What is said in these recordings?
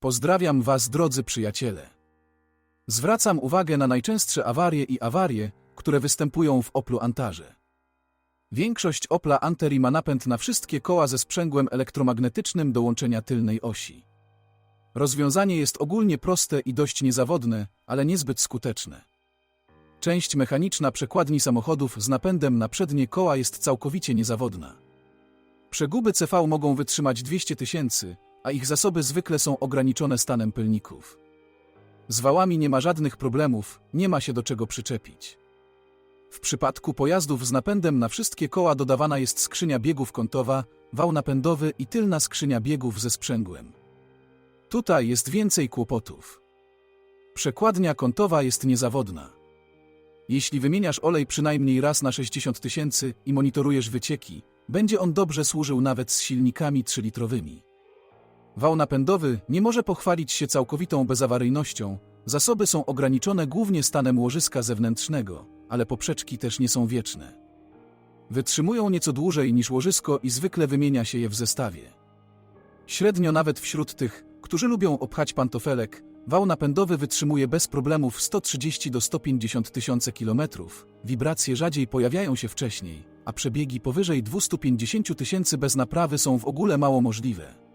Pozdrawiam Was, drodzy przyjaciele. Zwracam uwagę na najczęstsze awarie i awarie, które występują w Oplu Antarze. Większość Opla Anteri ma napęd na wszystkie koła ze sprzęgłem elektromagnetycznym do łączenia tylnej osi. Rozwiązanie jest ogólnie proste i dość niezawodne, ale niezbyt skuteczne. Część mechaniczna przekładni samochodów z napędem na przednie koła jest całkowicie niezawodna. Przeguby CV mogą wytrzymać 200 tysięcy, a ich zasoby zwykle są ograniczone stanem pylników. Z wałami nie ma żadnych problemów, nie ma się do czego przyczepić. W przypadku pojazdów z napędem na wszystkie koła dodawana jest skrzynia biegów kątowa, wał napędowy i tylna skrzynia biegów ze sprzęgłem. Tutaj jest więcej kłopotów. Przekładnia kątowa jest niezawodna. Jeśli wymieniasz olej przynajmniej raz na 60 tysięcy i monitorujesz wycieki, będzie on dobrze służył nawet z silnikami 3-litrowymi. Wał napędowy nie może pochwalić się całkowitą bezawaryjnością, zasoby są ograniczone głównie stanem łożyska zewnętrznego, ale poprzeczki też nie są wieczne. Wytrzymują nieco dłużej niż łożysko i zwykle wymienia się je w zestawie. Średnio nawet wśród tych, którzy lubią obchać pantofelek, wał napędowy wytrzymuje bez problemów 130 do 150 tysięcy kilometrów, wibracje rzadziej pojawiają się wcześniej, a przebiegi powyżej 250 tysięcy bez naprawy są w ogóle mało możliwe.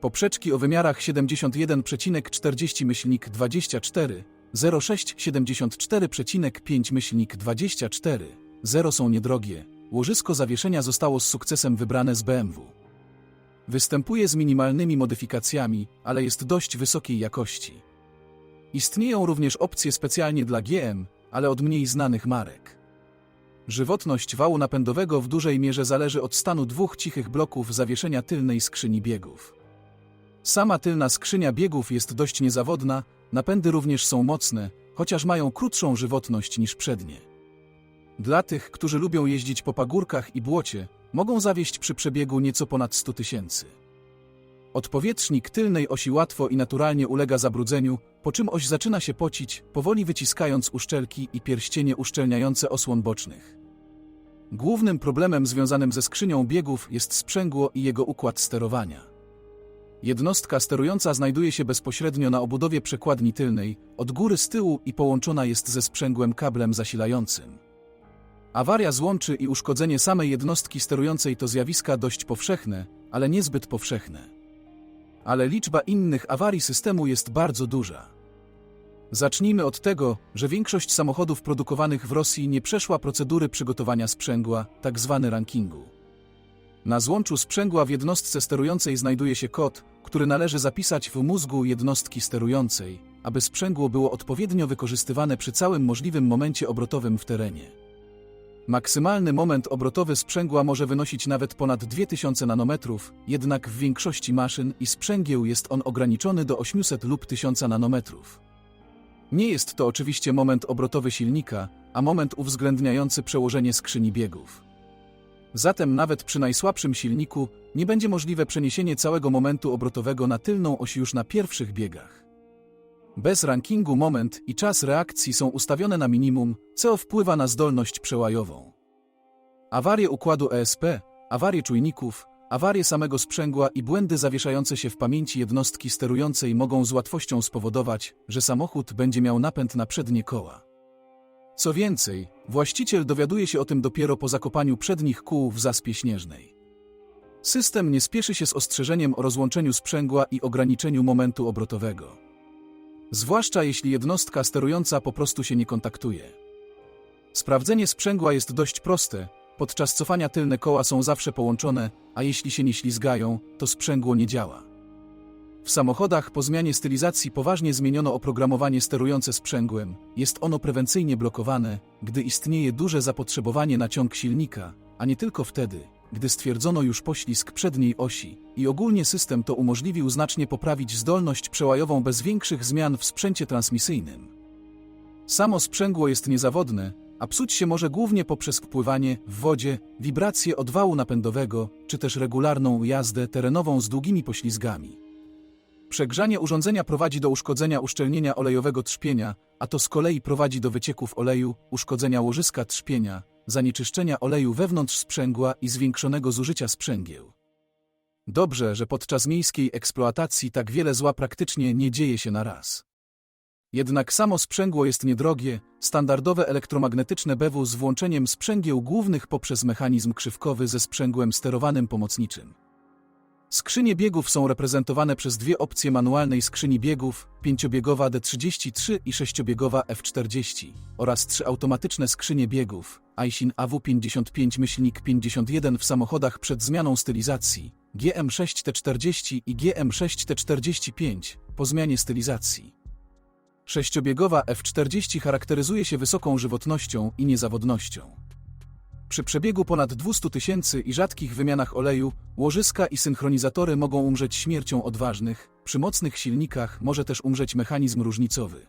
Poprzeczki o wymiarach 71,40 myślnik 24, 06 74,5 myślnik 24, 0 są niedrogie, łożysko zawieszenia zostało z sukcesem wybrane z BMW. Występuje z minimalnymi modyfikacjami, ale jest dość wysokiej jakości. Istnieją również opcje specjalnie dla GM, ale od mniej znanych marek. Żywotność wału napędowego w dużej mierze zależy od stanu dwóch cichych bloków zawieszenia tylnej skrzyni biegów. Sama tylna skrzynia biegów jest dość niezawodna, napędy również są mocne, chociaż mają krótszą żywotność niż przednie. Dla tych, którzy lubią jeździć po pagórkach i błocie, mogą zawieść przy przebiegu nieco ponad 100 tysięcy. Odpowietrznik tylnej osi łatwo i naturalnie ulega zabrudzeniu, po czym oś zaczyna się pocić, powoli wyciskając uszczelki i pierścienie uszczelniające osłon bocznych. Głównym problemem związanym ze skrzynią biegów jest sprzęgło i jego układ sterowania. Jednostka sterująca znajduje się bezpośrednio na obudowie przekładni tylnej, od góry z tyłu i połączona jest ze sprzęgłem kablem zasilającym. Awaria złączy i uszkodzenie samej jednostki sterującej to zjawiska dość powszechne, ale niezbyt powszechne. Ale liczba innych awarii systemu jest bardzo duża. Zacznijmy od tego, że większość samochodów produkowanych w Rosji nie przeszła procedury przygotowania sprzęgła, tzw. rankingu. Na złączu sprzęgła w jednostce sterującej znajduje się kod, który należy zapisać w mózgu jednostki sterującej, aby sprzęgło było odpowiednio wykorzystywane przy całym możliwym momencie obrotowym w terenie. Maksymalny moment obrotowy sprzęgła może wynosić nawet ponad 2000 nanometrów, jednak w większości maszyn i sprzęgieł jest on ograniczony do 800 lub 1000 nanometrów. Nie jest to oczywiście moment obrotowy silnika, a moment uwzględniający przełożenie skrzyni biegów. Zatem nawet przy najsłabszym silniku nie będzie możliwe przeniesienie całego momentu obrotowego na tylną oś już na pierwszych biegach. Bez rankingu moment i czas reakcji są ustawione na minimum, co wpływa na zdolność przełajową. Awarie układu ESP, awarie czujników, awarie samego sprzęgła i błędy zawieszające się w pamięci jednostki sterującej mogą z łatwością spowodować, że samochód będzie miał napęd na przednie koła. Co więcej, właściciel dowiaduje się o tym dopiero po zakopaniu przednich kół w zaspie śnieżnej. System nie spieszy się z ostrzeżeniem o rozłączeniu sprzęgła i ograniczeniu momentu obrotowego. Zwłaszcza jeśli jednostka sterująca po prostu się nie kontaktuje. Sprawdzenie sprzęgła jest dość proste, podczas cofania tylne koła są zawsze połączone, a jeśli się nie ślizgają, to sprzęgło nie działa. W samochodach po zmianie stylizacji poważnie zmieniono oprogramowanie sterujące sprzęgłem. Jest ono prewencyjnie blokowane, gdy istnieje duże zapotrzebowanie na ciąg silnika, a nie tylko wtedy, gdy stwierdzono już poślizg przedniej osi i ogólnie system to umożliwił znacznie poprawić zdolność przełajową bez większych zmian w sprzęcie transmisyjnym. Samo sprzęgło jest niezawodne, a psuć się może głównie poprzez wpływanie w wodzie, wibracje od wału napędowego, czy też regularną jazdę terenową z długimi poślizgami. Przegrzanie urządzenia prowadzi do uszkodzenia uszczelnienia olejowego trzpienia, a to z kolei prowadzi do wycieków oleju, uszkodzenia łożyska trzpienia, zanieczyszczenia oleju wewnątrz sprzęgła i zwiększonego zużycia sprzęgieł. Dobrze, że podczas miejskiej eksploatacji tak wiele zła praktycznie nie dzieje się na raz. Jednak samo sprzęgło jest niedrogie, standardowe elektromagnetyczne BW z włączeniem sprzęgieł głównych poprzez mechanizm krzywkowy ze sprzęgłem sterowanym pomocniczym. Skrzynie biegów są reprezentowane przez dwie opcje manualnej skrzyni biegów, pięciobiegowa D33 i sześciobiegowa F40 oraz trzy automatyczne skrzynie biegów, Aisin AW55-51 w samochodach przed zmianą stylizacji, GM6T40 i GM6T45 po zmianie stylizacji. Sześciobiegowa F40 charakteryzuje się wysoką żywotnością i niezawodnością. Przy przebiegu ponad 200 tysięcy i rzadkich wymianach oleju, łożyska i synchronizatory mogą umrzeć śmiercią odważnych, przy mocnych silnikach może też umrzeć mechanizm różnicowy.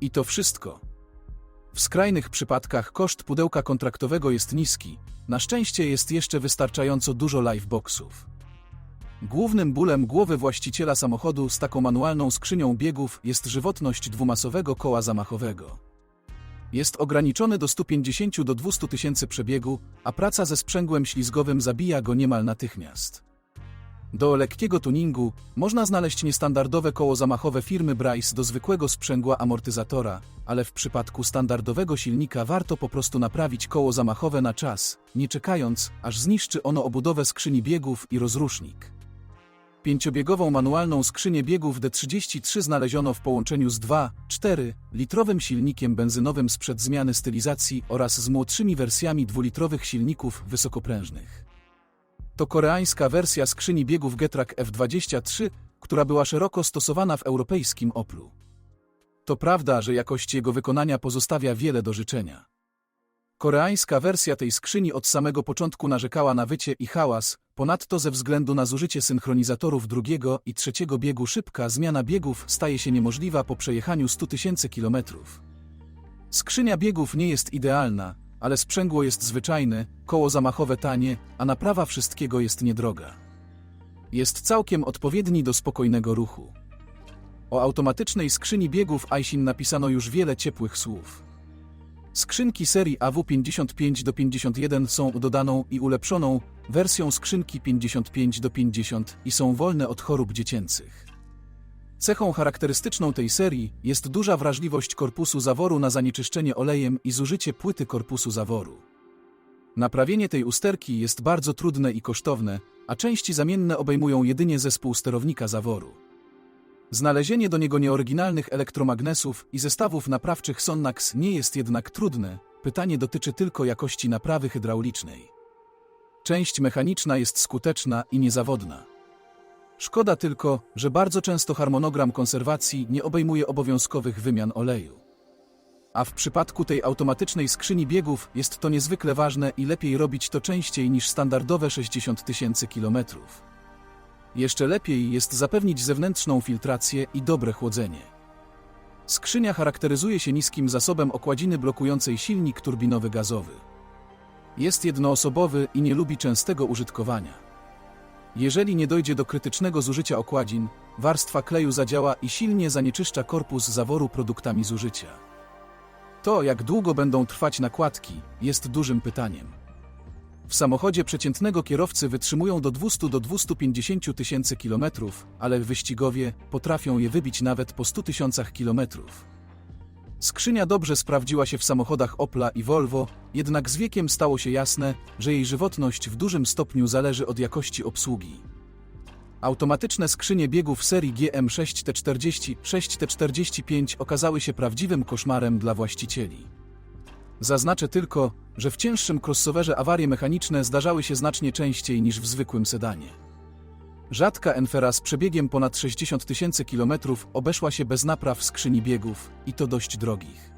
I to wszystko. W skrajnych przypadkach koszt pudełka kontraktowego jest niski, na szczęście jest jeszcze wystarczająco dużo liveboxów. Głównym bólem głowy właściciela samochodu z taką manualną skrzynią biegów jest żywotność dwumasowego koła zamachowego. Jest ograniczony do 150 do 200 tysięcy przebiegu, a praca ze sprzęgłem ślizgowym zabija go niemal natychmiast. Do lekkiego tuningu można znaleźć niestandardowe koło zamachowe firmy Bryce do zwykłego sprzęgła amortyzatora, ale w przypadku standardowego silnika warto po prostu naprawić koło zamachowe na czas, nie czekając, aż zniszczy ono obudowę skrzyni biegów i rozrusznik. Pięciobiegową manualną skrzynię biegów D33 znaleziono w połączeniu z 2,4 litrowym silnikiem benzynowym sprzed zmiany stylizacji oraz z młodszymi wersjami dwulitrowych silników wysokoprężnych. To koreańska wersja skrzyni biegów Getrack F23, która była szeroko stosowana w europejskim Oplu. To prawda, że jakość jego wykonania pozostawia wiele do życzenia. Koreańska wersja tej skrzyni od samego początku narzekała na wycie i hałas, ponadto ze względu na zużycie synchronizatorów drugiego i trzeciego biegu szybka zmiana biegów staje się niemożliwa po przejechaniu 100 tysięcy kilometrów. Skrzynia biegów nie jest idealna, ale sprzęgło jest zwyczajne, koło zamachowe tanie, a naprawa wszystkiego jest niedroga. Jest całkiem odpowiedni do spokojnego ruchu. O automatycznej skrzyni biegów Aisin napisano już wiele ciepłych słów. Skrzynki serii AW55 do 51 są dodaną i ulepszoną wersją skrzynki 55 do 50 i są wolne od chorób dziecięcych. Cechą charakterystyczną tej serii jest duża wrażliwość korpusu zaworu na zanieczyszczenie olejem i zużycie płyty korpusu zaworu. Naprawienie tej usterki jest bardzo trudne i kosztowne, a części zamienne obejmują jedynie zespół sterownika zaworu. Znalezienie do niego nieoryginalnych elektromagnesów i zestawów naprawczych Sonnax nie jest jednak trudne, pytanie dotyczy tylko jakości naprawy hydraulicznej. Część mechaniczna jest skuteczna i niezawodna. Szkoda tylko, że bardzo często harmonogram konserwacji nie obejmuje obowiązkowych wymian oleju. A w przypadku tej automatycznej skrzyni biegów jest to niezwykle ważne i lepiej robić to częściej niż standardowe 60 tysięcy kilometrów. Jeszcze lepiej jest zapewnić zewnętrzną filtrację i dobre chłodzenie. Skrzynia charakteryzuje się niskim zasobem okładziny blokującej silnik turbinowy gazowy. Jest jednoosobowy i nie lubi częstego użytkowania. Jeżeli nie dojdzie do krytycznego zużycia okładzin, warstwa kleju zadziała i silnie zanieczyszcza korpus zaworu produktami zużycia. To, jak długo będą trwać nakładki, jest dużym pytaniem. W samochodzie przeciętnego kierowcy wytrzymują do 200 do 250 tysięcy kilometrów, ale wyścigowie potrafią je wybić nawet po 100 tysiącach kilometrów. Skrzynia dobrze sprawdziła się w samochodach Opla i Volvo, jednak z wiekiem stało się jasne, że jej żywotność w dużym stopniu zależy od jakości obsługi. Automatyczne skrzynie biegów serii GM6T40, 6T45 okazały się prawdziwym koszmarem dla właścicieli. Zaznaczę tylko, że w cięższym crossoverze awarie mechaniczne zdarzały się znacznie częściej niż w zwykłym sedanie. Rzadka Enfera z przebiegiem ponad 60 tysięcy kilometrów obeszła się bez napraw skrzyni biegów, i to dość drogich.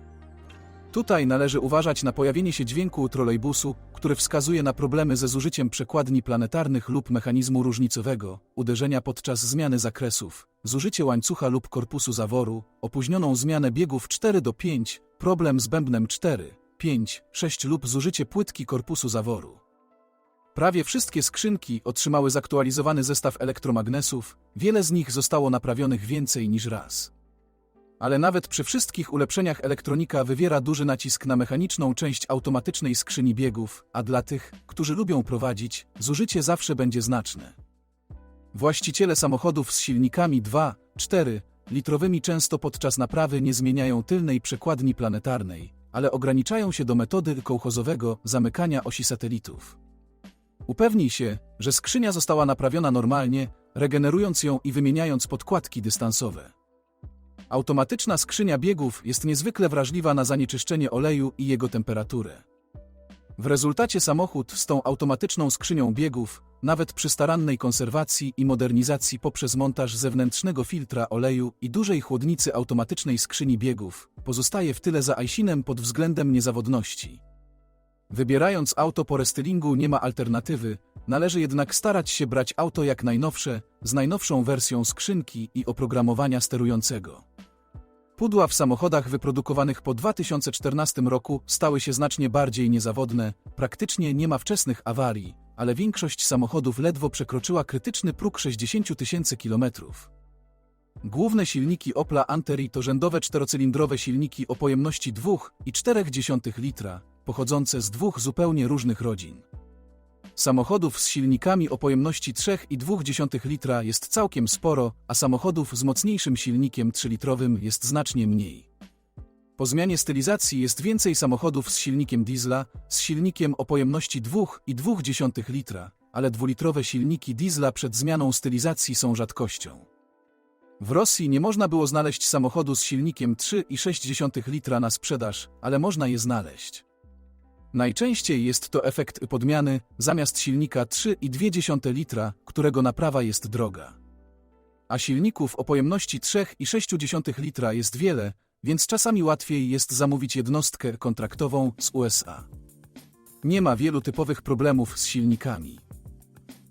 Tutaj należy uważać na pojawienie się dźwięku trolejbusu, który wskazuje na problemy ze zużyciem przekładni planetarnych lub mechanizmu różnicowego, uderzenia podczas zmiany zakresów, zużycie łańcucha lub korpusu zaworu, opóźnioną zmianę biegów 4 do 5, problem z bębnem 4, 5, 6 lub zużycie płytki korpusu zaworu. Prawie wszystkie skrzynki otrzymały zaktualizowany zestaw elektromagnesów, wiele z nich zostało naprawionych więcej niż raz. Ale nawet przy wszystkich ulepszeniach elektronika wywiera duży nacisk na mechaniczną część automatycznej skrzyni biegów, a dla tych, którzy lubią prowadzić, zużycie zawsze będzie znaczne. Właściciele samochodów z silnikami 2, 4 litrowymi często podczas naprawy nie zmieniają tylnej przekładni planetarnej, ale ograniczają się do metody kołchozowego zamykania osi satelitów. Upewnij się, że skrzynia została naprawiona normalnie, regenerując ją i wymieniając podkładki dystansowe. Automatyczna skrzynia biegów jest niezwykle wrażliwa na zanieczyszczenie oleju i jego temperaturę. W rezultacie samochód z tą automatyczną skrzynią biegów, nawet przy starannej konserwacji i modernizacji poprzez montaż zewnętrznego filtra oleju i dużej chłodnicy automatycznej skrzyni biegów, pozostaje w tyle za Aisinem pod względem niezawodności. Wybierając auto po restylingu nie ma alternatywy, należy jednak starać się brać auto jak najnowsze, z najnowszą wersją skrzynki i oprogramowania sterującego. Pudła w samochodach wyprodukowanych po 2014 roku stały się znacznie bardziej niezawodne, praktycznie nie ma wczesnych awarii, ale większość samochodów ledwo przekroczyła krytyczny próg 60 tysięcy kilometrów. Główne silniki Opla Anteri to rzędowe czterocylindrowe silniki o pojemności 2,4 litra, pochodzące z dwóch zupełnie różnych rodzin. Samochodów z silnikami o pojemności 3,2 litra jest całkiem sporo, a samochodów z mocniejszym silnikiem 3-litrowym jest znacznie mniej. Po zmianie stylizacji jest więcej samochodów z silnikiem diesla, z silnikiem o pojemności 2,2 litra, ale dwulitrowe silniki diesla przed zmianą stylizacji są rzadkością. W Rosji nie można było znaleźć samochodu z silnikiem 3,6 litra na sprzedaż, ale można je znaleźć. Najczęściej jest to efekt podmiany zamiast silnika 3,2 litra, którego naprawa jest droga. A silników o pojemności 3,6 litra jest wiele, więc czasami łatwiej jest zamówić jednostkę kontraktową z USA. Nie ma wielu typowych problemów z silnikami.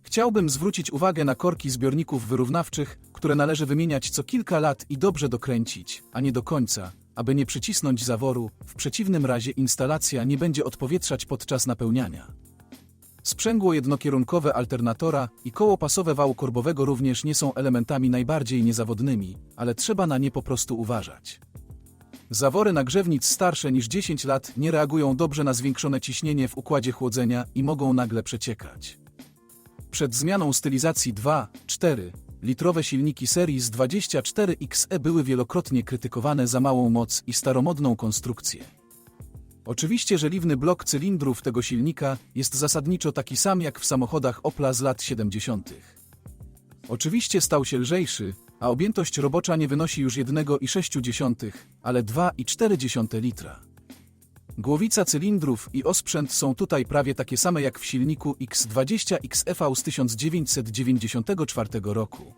Chciałbym zwrócić uwagę na korki zbiorników wyrównawczych, które należy wymieniać co kilka lat i dobrze dokręcić, a nie do końca, aby nie przycisnąć zaworu, w przeciwnym razie instalacja nie będzie odpowietrzać podczas napełniania. Sprzęgło jednokierunkowe alternatora i koło pasowe wału korbowego również nie są elementami najbardziej niezawodnymi, ale trzeba na nie po prostu uważać. Zawory nagrzewnic starsze niż 10 lat nie reagują dobrze na zwiększone ciśnienie w układzie chłodzenia i mogą nagle przeciekać. Przed zmianą stylizacji 2, 4, litrowe silniki serii z 24XE były wielokrotnie krytykowane za małą moc i staromodną konstrukcję. Oczywiście żeliwny blok cylindrów tego silnika jest zasadniczo taki sam jak w samochodach Opla z lat 70. Oczywiście stał się lżejszy, a objętość robocza nie wynosi już 1,6, ale 2,4 litra. Głowica cylindrów i osprzęt są tutaj prawie takie same jak w silniku X20 XFV z 1994 roku.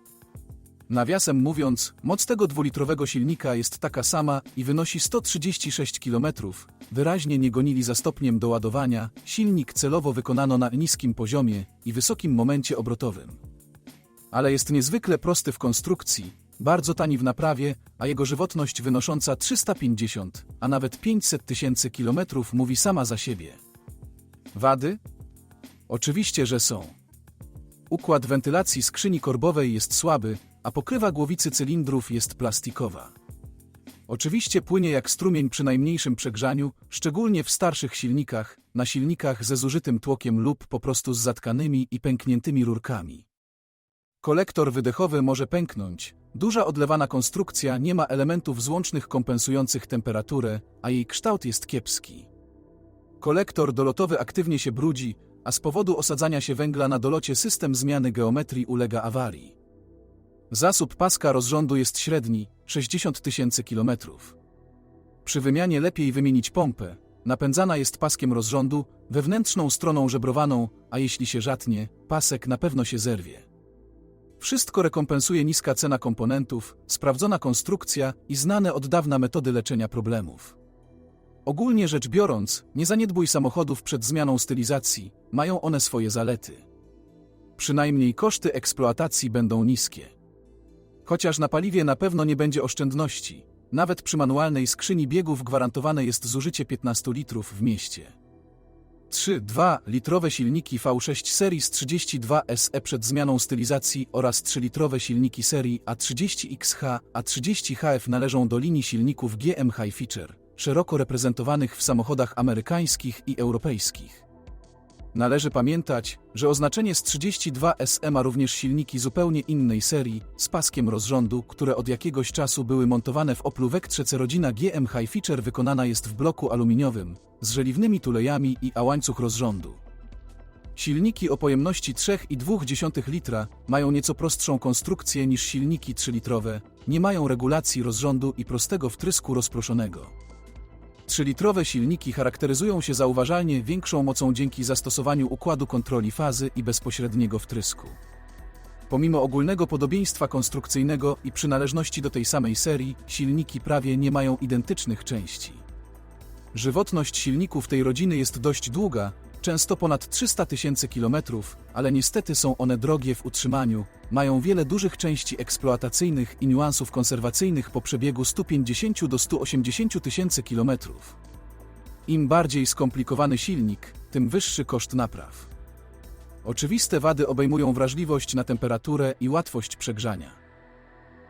Nawiasem mówiąc, moc tego dwulitrowego silnika jest taka sama i wynosi 136 km. Wyraźnie nie gonili za stopniem doładowania, silnik celowo wykonano na niskim poziomie i wysokim momencie obrotowym. Ale jest niezwykle prosty w konstrukcji, bardzo tani w naprawie, a jego żywotność wynosząca 350, a nawet 500 tysięcy kilometrów mówi sama za siebie. Wady? Oczywiście, że są. Układ wentylacji skrzyni korbowej jest słaby, a pokrywa głowicy cylindrów jest plastikowa. Oczywiście płynie jak strumień przy najmniejszym przegrzaniu, szczególnie w starszych silnikach, na silnikach ze zużytym tłokiem lub po prostu z zatkanymi i pękniętymi rurkami. Kolektor wydechowy może pęknąć, Duża odlewana konstrukcja nie ma elementów złącznych kompensujących temperaturę, a jej kształt jest kiepski. Kolektor dolotowy aktywnie się brudzi, a z powodu osadzania się węgla na dolocie system zmiany geometrii ulega awarii. Zasób paska rozrządu jest średni 60 tysięcy kilometrów. Przy wymianie lepiej wymienić pompę. Napędzana jest paskiem rozrządu, wewnętrzną stroną żebrowaną, a jeśli się żatnie, pasek na pewno się zerwie. Wszystko rekompensuje niska cena komponentów, sprawdzona konstrukcja i znane od dawna metody leczenia problemów. Ogólnie rzecz biorąc, nie zaniedbuj samochodów przed zmianą stylizacji, mają one swoje zalety. Przynajmniej koszty eksploatacji będą niskie. Chociaż na paliwie na pewno nie będzie oszczędności, nawet przy manualnej skrzyni biegów gwarantowane jest zużycie 15 litrów w mieście. 3,2 litrowe silniki V6 serii z 32 SE przed zmianą stylizacji oraz 3-litrowe silniki serii A30XH, A30HF należą do linii silników GM High Feature, szeroko reprezentowanych w samochodach amerykańskich i europejskich. Należy pamiętać, że oznaczenie z 32 SE ma również silniki zupełnie innej serii, z paskiem rozrządu, które od jakiegoś czasu były montowane w Oplu Vectrze. Rodzina GM High Feature wykonana jest w bloku aluminiowym, z żeliwnymi tulejami i a łańcuch rozrządu. Silniki o pojemności 3,2 litra mają nieco prostszą konstrukcję niż silniki 3-litrowe, nie mają regulacji rozrządu i prostego wtrysku rozproszonego. 3-litrowe silniki charakteryzują się zauważalnie większą mocą dzięki zastosowaniu układu kontroli fazy i bezpośredniego wtrysku. Pomimo ogólnego podobieństwa konstrukcyjnego i przynależności do tej samej serii, silniki prawie nie mają identycznych części. Żywotność silników tej rodziny jest dość długa, często ponad 300 tysięcy kilometrów, ale niestety są one drogie w utrzymaniu, mają wiele dużych części eksploatacyjnych i niuansów konserwacyjnych po przebiegu 150 do 180 tysięcy kilometrów. Im bardziej skomplikowany silnik, tym wyższy koszt napraw. Oczywiste wady obejmują wrażliwość na temperaturę i łatwość przegrzania.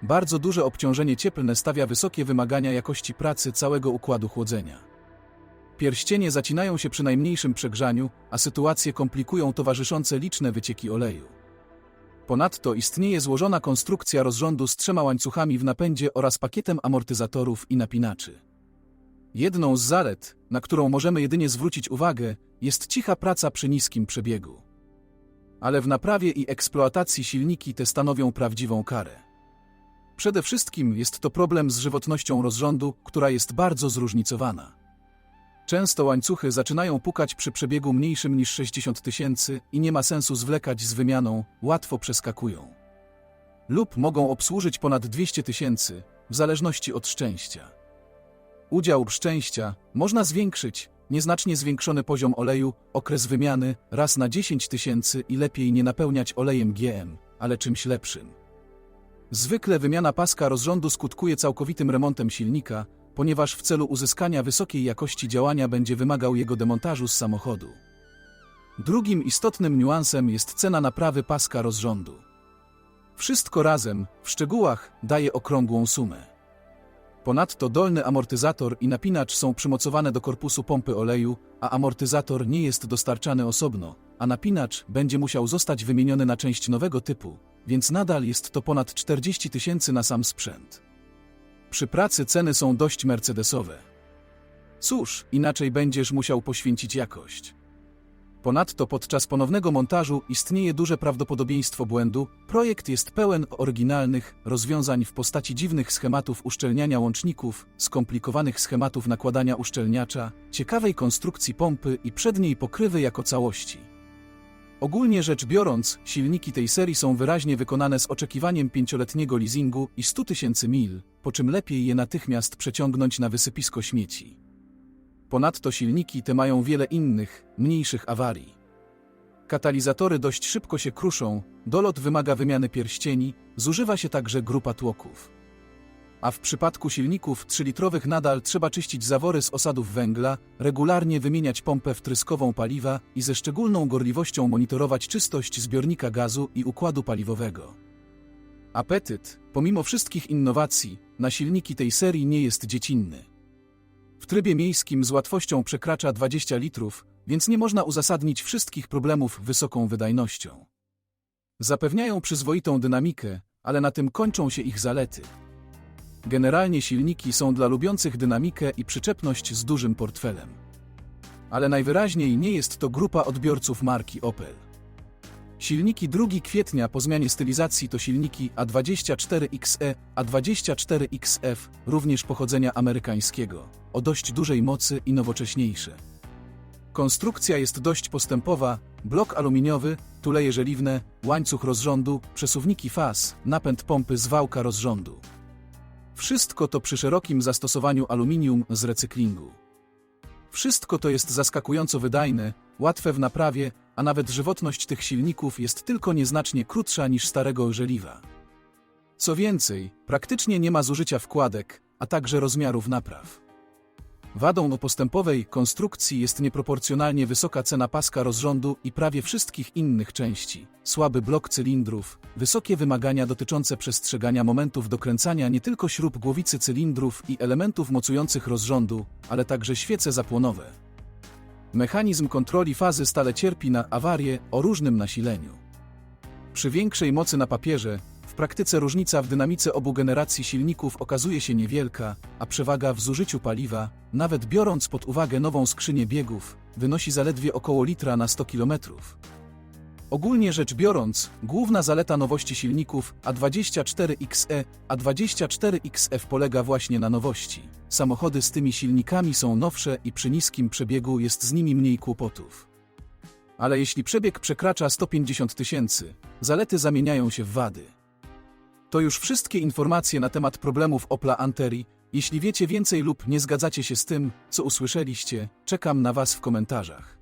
Bardzo duże obciążenie cieplne stawia wysokie wymagania jakości pracy całego układu chłodzenia. Pierścienie zacinają się przy najmniejszym przegrzaniu, a sytuację komplikują towarzyszące liczne wycieki oleju. Ponadto istnieje złożona konstrukcja rozrządu z trzema łańcuchami w napędzie oraz pakietem amortyzatorów i napinaczy. Jedną z zalet, na którą możemy jedynie zwrócić uwagę, jest cicha praca przy niskim przebiegu. Ale w naprawie i eksploatacji silniki te stanowią prawdziwą karę. Przede wszystkim jest to problem z żywotnością rozrządu, która jest bardzo zróżnicowana. Często łańcuchy zaczynają pukać przy przebiegu mniejszym niż 60 tysięcy i nie ma sensu zwlekać z wymianą, łatwo przeskakują. Lub mogą obsłużyć ponad 200 tysięcy, w zależności od szczęścia. Udział szczęścia można zwiększyć, nieznacznie zwiększony poziom oleju, okres wymiany, raz na 10 tysięcy i lepiej nie napełniać olejem GM, ale czymś lepszym. Zwykle wymiana paska rozrządu skutkuje całkowitym remontem silnika, ponieważ w celu uzyskania wysokiej jakości działania będzie wymagał jego demontażu z samochodu. Drugim istotnym niuansem jest cena naprawy paska rozrządu. Wszystko razem, w szczegółach, daje okrągłą sumę. Ponadto dolny amortyzator i napinacz są przymocowane do korpusu pompy oleju, a amortyzator nie jest dostarczany osobno, a napinacz będzie musiał zostać wymieniony na część nowego typu, więc nadal jest to ponad 40 tysięcy na sam sprzęt. Przy pracy ceny są dość mercedesowe. Cóż, inaczej będziesz musiał poświęcić jakość. Ponadto podczas ponownego montażu istnieje duże prawdopodobieństwo błędu. Projekt jest pełen oryginalnych rozwiązań w postaci dziwnych schematów uszczelniania łączników, skomplikowanych schematów nakładania uszczelniacza, ciekawej konstrukcji pompy i przedniej pokrywy jako całości. Ogólnie rzecz biorąc, silniki tej serii są wyraźnie wykonane z oczekiwaniem pięcioletniego leasingu i 100 tysięcy mil, po czym lepiej je natychmiast przeciągnąć na wysypisko śmieci. Ponadto silniki te mają wiele innych, mniejszych awarii. Katalizatory dość szybko się kruszą, dolot wymaga wymiany pierścieni, zużywa się także grupa tłoków. A w przypadku silników 3-litrowych nadal trzeba czyścić zawory z osadów węgla, regularnie wymieniać pompę wtryskową paliwa i ze szczególną gorliwością monitorować czystość zbiornika gazu i układu paliwowego. Apetyt, pomimo wszystkich innowacji, na silniki tej serii nie jest dziecinny. W trybie miejskim z łatwością przekracza 20 litrów, więc nie można uzasadnić wszystkich problemów wysoką wydajnością. Zapewniają przyzwoitą dynamikę, ale na tym kończą się ich zalety. Generalnie silniki są dla lubiących dynamikę i przyczepność z dużym portfelem. Ale najwyraźniej nie jest to grupa odbiorców marki Opel. Silniki 2 kwietnia po zmianie stylizacji to silniki A24XE, A24XF, również pochodzenia amerykańskiego, o dość dużej mocy i nowocześniejsze. Konstrukcja jest dość postępowa, blok aluminiowy, tuleje żeliwne, łańcuch rozrządu, przesuwniki faz, napęd pompy z wałka rozrządu. Wszystko to przy szerokim zastosowaniu aluminium z recyklingu. Wszystko to jest zaskakująco wydajne, łatwe w naprawie, a nawet żywotność tych silników jest tylko nieznacznie krótsza niż starego żeliwa. Co więcej, praktycznie nie ma zużycia wkładek, a także rozmiarów napraw. Wadą o postępowej konstrukcji jest nieproporcjonalnie wysoka cena paska rozrządu i prawie wszystkich innych części, słaby blok cylindrów, wysokie wymagania dotyczące przestrzegania momentów dokręcania nie tylko śrub głowicy cylindrów i elementów mocujących rozrządu, ale także świece zapłonowe. Mechanizm kontroli fazy stale cierpi na awarie o różnym nasileniu. Przy większej mocy na papierze, w praktyce różnica w dynamice obu generacji silników okazuje się niewielka, a przewaga w zużyciu paliwa, nawet biorąc pod uwagę nową skrzynię biegów, wynosi zaledwie około litra na 100 km. Ogólnie rzecz biorąc, główna zaleta nowości silników A24XE, A24XF polega właśnie na nowości. Samochody z tymi silnikami są nowsze i przy niskim przebiegu jest z nimi mniej kłopotów. Ale jeśli przebieg przekracza 150 tysięcy, zalety zamieniają się w wady. To już wszystkie informacje na temat problemów Opla Anteri. Jeśli wiecie więcej lub nie zgadzacie się z tym, co usłyszeliście, czekam na Was w komentarzach.